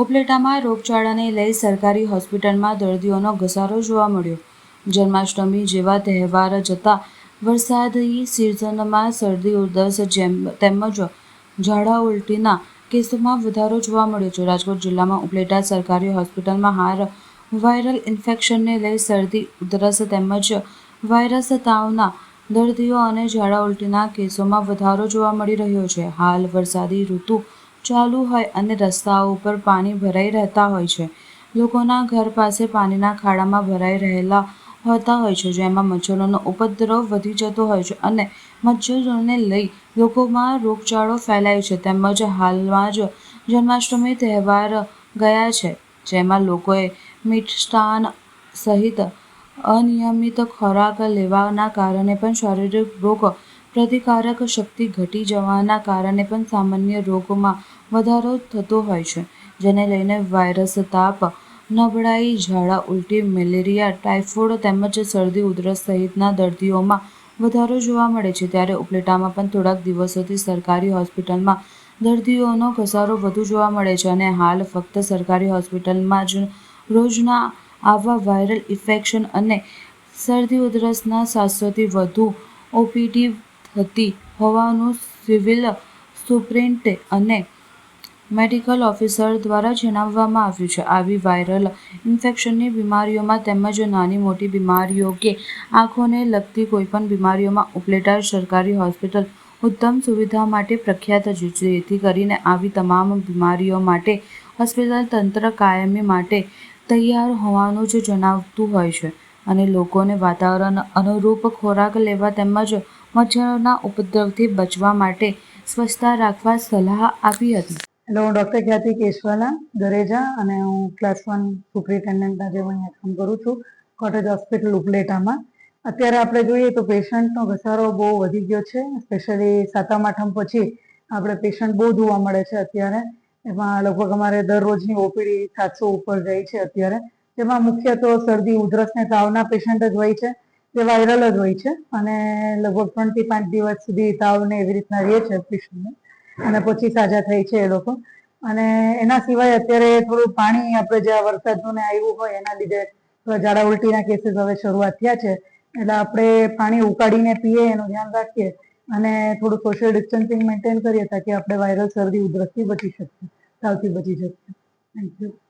ઉપલેટામાં રોગચાળાને લઈ સરકારી હોસ્પિટલમાં દર્દીઓનો ઘસારો જોવા મળ્યો. જન્માષ્ટમી જેવા તહેવાર જતા વરસાદી સિઝનમાં શરદી ઉધરસ જેમ તેમજ ઝાડા ઉલટીના કેસોમાં વધારો જોવા મળ્યો છે. રાજકોટ જિલ્લામાં ઉપલેટા સરકારી હોસ્પિટલમાં હાર વાયરલ ઇન્ફેક્શનને લઈ શરદી ઉધરસ તેમજ વાયરસ તાવના દર્દીઓ અને ઝાડા ઉલટીના કેસોમાં વધારો જોવા મળી રહ્યો છે. હાલ વરસાદી ઋતુ ચાલુ હોય અને રસ્તાઓ ઉપર પાણી ભરાઈ રહેતા હોય છે. લોકોના ઘર પાસે પાણીના ખાડામાં ભરાઈ રહેલા હોતા હોય છે, જેમાં મચ્છરોનો ઉપદ્રવ વધી જતો હોય છે અને મચ્છરોને લઈ લોકોમાં રોગચાળો ફેલાય છે. તેમજ હાલમાં જ જન્માષ્ટમી તહેવાર ગયા છે, જેમાં લોકોએ મિષ્ટાન સહિત અનિયમિત ખોરાક લેવાના કારણે પણ શારીરિક રોગ પ્રતિકારક શક્તિ ઘટી જવાના કારણે પણ સામાન્ય રોગોમાં વધારો થતો હોય છે, જેને લઈને વાયરસ, તાપ, નબળાઈ, ઝાડા, ઉલટી, મેલેરિયા, ટાઇફોઇડ તેમજ શરદી, ઉધરસ સહિતના દર્દીઓમાં વધારો જોવા મળે છે. ત્યારે ઉપલેટામાં પણ થોડાક દિવસોથી સરકારી હોસ્પિટલમાં દર્દીઓનો ઘસારો વધુ જોવા મળે છે અને હાલ ફક્ત સરકારી હોસ્પિટલમાં જ રોજના આવા વાયરલ ઇન્ફેક્શન અને શરદી, ઉધરસના સાતસોથી વધુ ઓપીડી થતી હોવાનું સિવિલ સુપ્રિન્ટ અને મેડિકલ ઓફિસર દ્વારા જણાવવામાં આવ્યું છે. આવી વાયરલ ઇન્ફેક્શનની બીમારીઓમાં તેમજ નાની મોટી બીમારીઓ કે આંખોને લગતી કોઈપણ બીમારીઓમાં ઉપલેટા સરકારી હોસ્પિટલ ઉત્તમ સુવિધા માટે પ્રખ્યાત છે. જેથી કરીને આવી તમામ બીમારીઓ માટે હોસ્પિટલ તંત્ર કાયમી માટે તૈયાર હોવાનું જ જણાવતું હોય છે અને લોકોને વાતાવરણ અનુરૂપ ખોરાક લેવા તેમજ મચ્છરોના ઉપદ્રવથી બચવા માટે સ્વચ્છતા રાખવા સલાહ આપી હતી. હેલો, હું ડૉક્ટર ખ્યાતિ કેશવાલા, દરેજા અને હું ક્લાસ વન સુપ્રિન્ટેન્ડન્ટ આજે હું અહીંયા કામ કરું છું, કોટેજ હોસ્પિટલ ઉપલેટામાં. અત્યારે આપણે જોઈએ તો પેશન્ટનો ઘસારો બહુ વધી ગયો છે, સ્પેશિયલી સાતમ આઠમ પછી આપણે પેશન્ટ બહુ જોવા મળે છે અત્યારે. એમાં લગભગ અમારે દરરોજની ઓપીડી સાતસો ઉપર જાય છે અત્યારે. જેમાં મુખ્ય તો શરદી, ઉધરસ ને તાવના પેશન્ટ જ હોય છે. જે વાયરલ જ હોય છે અને લગભગ ત્રણથી પાંચ દિવસ સુધી તાવ ને એવી રીતના રહે છે પેશન્ટને અને પછી સાજા થાય છે એ લોકો. અને એના સિવાય અત્યારે થોડું પાણી આપણે જે વરસાદનું ને આવ્યું હોય એના લીધે ઝાડા ઉલટીના કેસીસ હવે શરૂઆત થયા છે. એટલે આપણે પાણી ઉકાળીને પીએ એનું ધ્યાન રાખીએ અને થોડું સોશિયલ ડિસ્ટન્સિંગ મેન્ટેન કરીએ તાકી આપણે વાયરલ શરદી ઉધરસથી બચી શકીએ, તાવથી બચી શકીએ. Thank you